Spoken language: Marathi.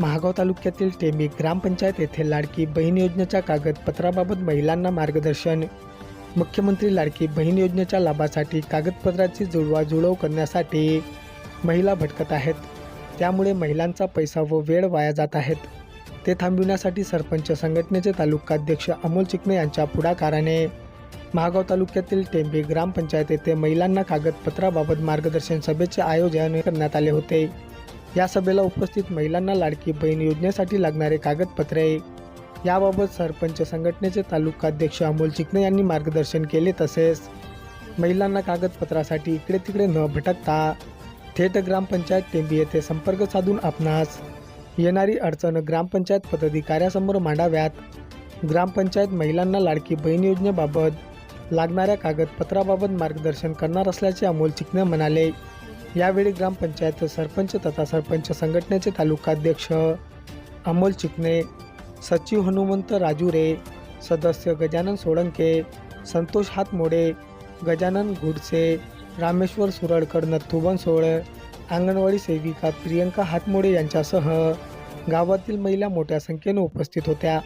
महागाव तालुक्यातील टेंबी ग्रामपंचायत येथे लाडकी बहीण योजनेच्या कागदपत्राबाबत महिलांना मार्गदर्शन. मुख्यमंत्री लाडकी बहीण योजनेच्या लाभासाठी कागदपत्राची जुळवाजुळव करण्यासाठी महिला भटकत आहेत. त्यामुळे महिलांचा पैसा व वेळ वाया जात आहेत. ते थांबविण्यासाठी सरपंच संघटनेचे तालुकाध्यक्ष अमोल चिकणे यांच्या पुढाकाराने महागाव तालुक्यातील टेंबी ग्रामपंचायत येथे महिलांना कागदपत्राबाबत मार्गदर्शन सभेचे आयोजन करण्यात आले होते. या सभेला उपस्थित महिलांना लाडकी बहीण योजनेसाठी लागणारे कागदपत्रे. याबाबत सरपंच संघटनेचे तालुकाध्यक्ष अमोल चिकणे यांनी मार्गदर्शन केले तसेच महिलांना कागदपत्रासाठी इकडे तिकडे न भटकता थेट ग्रामपंचायत टेंबी येथे संपर्क साधून आपणास येणारी अडचण ग्रामपंचायत पदाधिकाऱ्यासमोर मांडाव्यात. ग्रामपंचायत महिलांना लाडकी बहीण योजनेबाबत लागणाऱ्या कागदपत्राबाबत मार्गदर्शन करणार असल्याचे अमोल चिकणे म्हणाले. यावेळी ग्रामपंचायत सरपंच तथा सरपंच संघटनेचे तालुकाध्यक्ष अमोल चिकणे सचिव हनुमंत राजुरे सदस्य गजानन सोळंके संतोष हातमोडे गजानन गुडसे रामेश्वर सुरळकर नथुबन सोळे अंगणवाडी सेविका प्रियंका हातमोडे यांच्यासह गावातील महिला मोठ्या संख्येने उपस्थित होत्या.